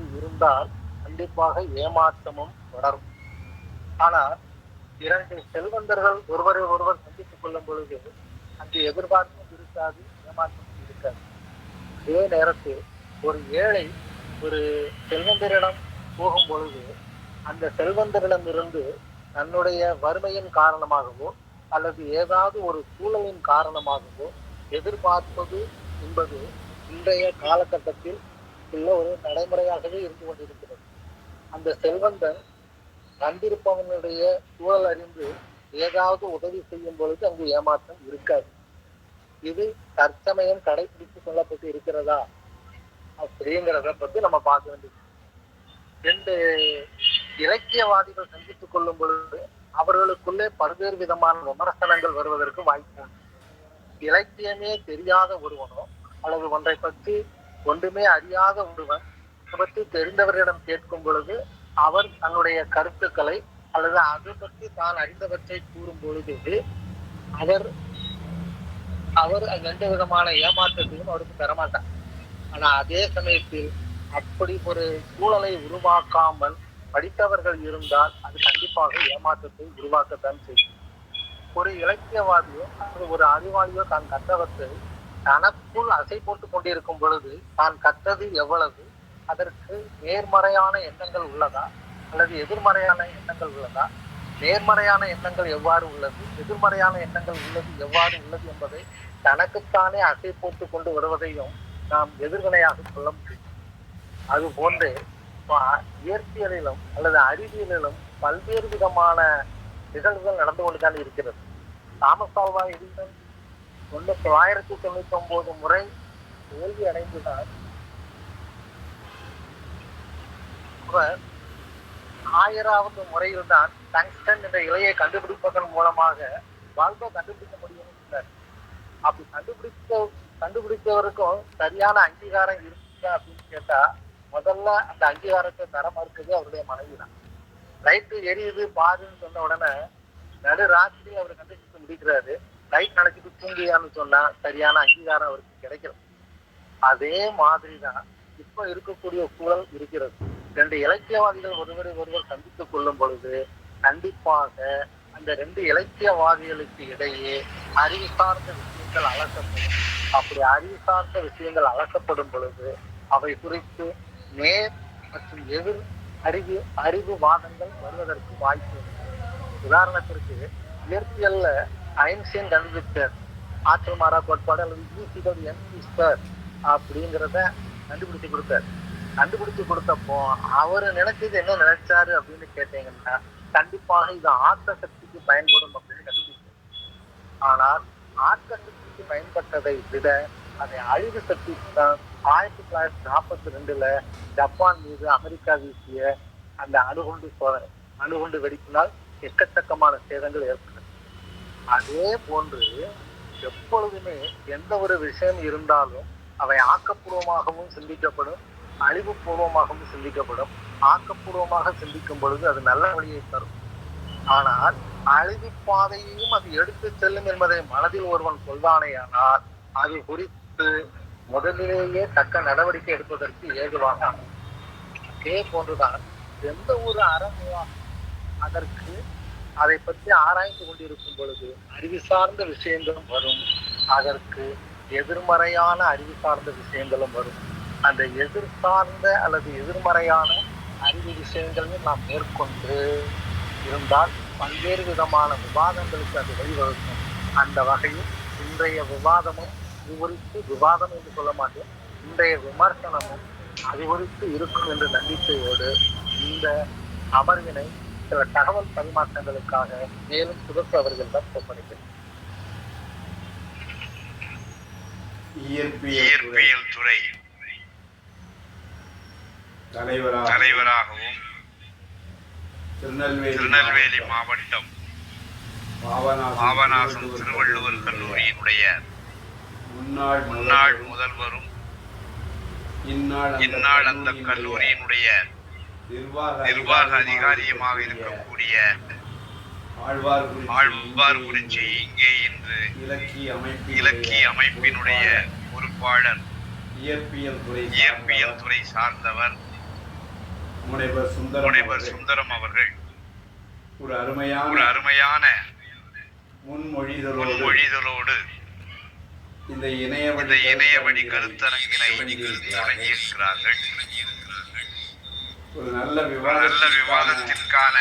எதிர்பார்ப்பு இருந்தால் கண்டிப்பாக ஏமாற்றமும் தொடரும். ஆனால் இரண்டு செல்வந்தர்கள் ஒருவரை ஒருவர் சந்தித்துக் கொள்ளும் பொழுது அங்கு எதிர்பார்ப்பும் இருக்காது ஏமாற்றமும் இருக்காது. அதே நேரத்தில் ஒரு ஏழை ஒரு செல்வந்தரிடம் போகும் பொழுது அந்த செல்வந்தரிடமிருந்து தன்னுடைய வறுமையின் காரணமாகவோ அல்லது ஏதாவது ஒரு சூழலின் காரணமாகவோ எதிர்பார்ப்பது என்பது இன்றைய காலகட்டத்தில் உள்ள ஒரு நடைமுறையாகவே இருந்து கொண்டிருக்கிறது. அந்த செல்வந்தன் வந்திருப்பவனுடைய சூழல் அறிந்து ஏதாவது உதவி செய்யும் பொழுது அங்கு ஏமாற்றம் இருக்காது. இது தற்சமயம் கடைபிடித்துக் கொள்ளப்பட்டு இருக்கிறதா? அப்படிங்கிறத பத்தி நம்ம பார்க்க வேண்டியது. ரெண்டு இலக்கியவாதிகள் சந்தித்துக் கொள்ளும் பொழுது அவர்களுக்குள்ளே பல்வேறு விதமான விமர்சனங்கள் வருவதற்கு வாய்ப்பு உண்டு. இலக்கியமே தெரியாத ஒருவனோ அல்லது ஒன்றை பற்றி ஒன்றுமே அறியாத ஒருவன் பற்றி தெரிந்தவரிடம் கேட்கும் பொழுது அவர் தன்னுடைய கருத்துக்களை அல்லது அது பற்றி தான் அறிந்தவற்றை கூறும் பொழுது அவர் அவர் எந்த விதமான ஏமாற்றத்தையும் அவருக்கு தரமாட்டார். ஆனா அதே சமயத்தில் அப்படி ஒரு சூழலை உருவாக்காமல் படித்தவர்கள் இருந்தால் அது கண்டிப்பாக ஏமாற்றத்தை உருவாக்கத்தான் செய்யும். ஒரு இலக்கியவாதியோ அல்லது ஒரு அறிவாளியோ தான் கற்றவற்றை தனக்குள் அசை போட்டு கொண்டிருக்கும் பொழுது தான் கற்றது எவ்வளவு? அதற்கு நேர்மறையான எண்ணங்கள் உள்ளதா? அல்லது எதிர்மறையான எண்ணங்கள் உள்ளதா? நேர்மறையான எண்ணங்கள் எவ்வாறு உள்ளது? எதிர்மறையான எண்ணங்கள் உள்ளது எவ்வாறு உள்ளது என்பதை தனக்குத்தானே அசை போட்டு கொண்டு வருவதையும் நாம் எதிர்வினையாக சொல்ல முடியும். அது போன்று இயற்பியலிலும் அல்லது அறிவியலிலும் பல்வேறு விதமான நிகழ்வுகள் நடந்து கொண்டுதான் இருக்கிறது. தாமஸ் ஆல்வா எடிசன் ஒன்று தொள்ளாயிரத்தி தொண்ணூத்தி ஒன்பது முறை தோல்வி அடைந்துதான் அவர் ஆயிராவது முறையில் தான் டங்ஸ்டன் என்ற இலையை கண்டுபிடிப்பதன் மூலமாக வாழ்வை கண்டுபிடிக்க முடியும் அப்படி கண்டுபிடித்த கண்டுபிடித்தவருக்கும் சரியான அங்கீகாரம் இருக்குதா அப்படின்னு கேட்டா முதல்ல அந்த அங்கீகாரத்தை தர மறுத்தது அவருடைய மனைவி தான் லைட்டு எரியுது பாருன்னு சொன்ன உடனே நடு ராத்திரி அவர் கண்டுபிடிச்சு முடிக்கிறாரு. லைட் நினைச்சிட்டு தூங்கியான்னு சொன்னா சரியான அங்கீகாரம் அவருக்கு கிடைக்கல. அதே மாதிரிதான் இப்ப இருக்கக்கூடிய சூழல் இருக்கிறது. ரெண்டு இலக்கியவாதிகள் ஒருவரை ஒருவர் சந்தித்துக் கொள்ளும் பொழுது கண்டிப்பாக அந்த ரெண்டு இலக்கியவாதிகளுக்கு இடையே அறிவு சார்ந்த விஷயங்கள் அலசப்படும். அப்படி அறிவு சார்ந்த விஷயங்கள் அலசப்படும் பொழுது அவை குறித்து நேர் மற்றும் எதிர் அறிவு அறிவு வாதங்கள் வருவதற்கு வாய்ப்பு உதாரணத்திற்கு இயற்பியல்ல ஐன்ஸ்டைன் கண்டுபிடித்தார் ஆற்றல் மாறா கோட்பாடு அல்லது ஈசிகள் எம்பி ஸ்கொயர் அப்படிங்கிறத கண்டுபிடிச்சு கொடுத்தார். கண்டுபிடிச்சு கொடுத்தப்போ அவரு நினைச்சது என்ன நினைச்சாரு அப்படின்னு கேட்டீங்கன்னா கண்டிப்பாக இது ஆக்க சக்திக்கு பயன்படும் அப்படின்னு கண்டுபிடிச்சார். ஆனால் ஆக்க சக்திக்கு பயன்பட்டதை விட அதை அழிவு சக்திக்கு தான் ஆயிரத்தி தொள்ளாயிரத்தி நாற்பத்தி ரெண்டுல ஜப்பான் மீது அமெரிக்கா வீசிய அந்த அணுகுண்டு சோதனை. அணுகுண்டு வெடிப்பினால் எக்கச்சக்கமான சேதங்கள் ஏற்பட்டது. அதே போன்று எப்பொழுதுமே எந்த ஒரு விஷயம் இருந்தாலும் அவை ஆக்கப்பூர்வமாகவும் சிந்திக்கப்படும் அழிவுபூர்வமாகவும் சிந்திக்கப்படும் ஆக்கப்பூர்வமாக சிந்திக்கும் பொழுது அது நல்ல வழியை தரும் ஆனால் அழிவு பாதையையும் அது எடுத்து செல்லும் என்பதை மனதில் ஒருவன் சொல்வானேயானால் அது குறித்து முதலிலேயே தக்க நடவடிக்கை எடுப்பதற்கு ஏதுவாக அமையும். அதே போன்றுதான் எந்த ஒரு அறமும் அதற்கு அதை பற்றி ஆராய்ந்து கொண்டிருக்கும் பொழுது அறிவு சார்ந்த விஷயங்களும் வரும். அதற்கு எதிர்மறையான அறிவு சார்ந்த விஷயங்களும் வரும். அந்த எதிர் சார்ந்த அல்லது எதிர்மறையான அறிவு விஷயங்களையும் நாம் மேற்கொண்டு இருந்தால் பல்வேறு விதமான விவாதங்களுக்கு அது வழிவகுக்கும். அந்த வகையில் இன்றைய விவாதமும் இது குறித்து விவாதம் என்று சொல்ல மாட்டேன். இன்றைய விமர்சனமும் அது குறித்து இருக்கும் என்று நம்பிக்கையோடு இந்த அமர்வினை சில தகவல் பரிமாற்றங்களுக்காக மேலும் சுதப்பு அவர்களிடம் இயற்பியல் துறை இயற்பியல் துறை. தலைவராக தலைவராகவும் திருநெல்வேலி திருநெல்வேலி மாவட்டம். பாபநாசம் திருவள்ளுவர் கல்லூரியினுடைய முன்னாள் முன்னாள் முதல்வரும் இந்நாள் அந்த கல்லூரியினுடைய நிர்வாக நிர்வாக அதிகாரியுமாக இருக்கக்கூடிய ஆழ்வார் குறிச்சி இங்கே இன்று இலக்கிய அமைப்பு இலக்கிய அமைப்பினுடைய பொறுப்பாளர் இயற்பியல் துறை இயற்பியல் துறை சார்ந்தவர். முனைவர் சுந்தரம் அவர்கள். சுந்தரம் அவர்கள். ஒரு அருமையான ஒரு அருமையான முன்மொழிதலோடு இந்த இணையவழி கருத்தரங்கினை தொடங்கியிருக்கிறார்கள். ஒரு நல்ல விவாதத்திற்கான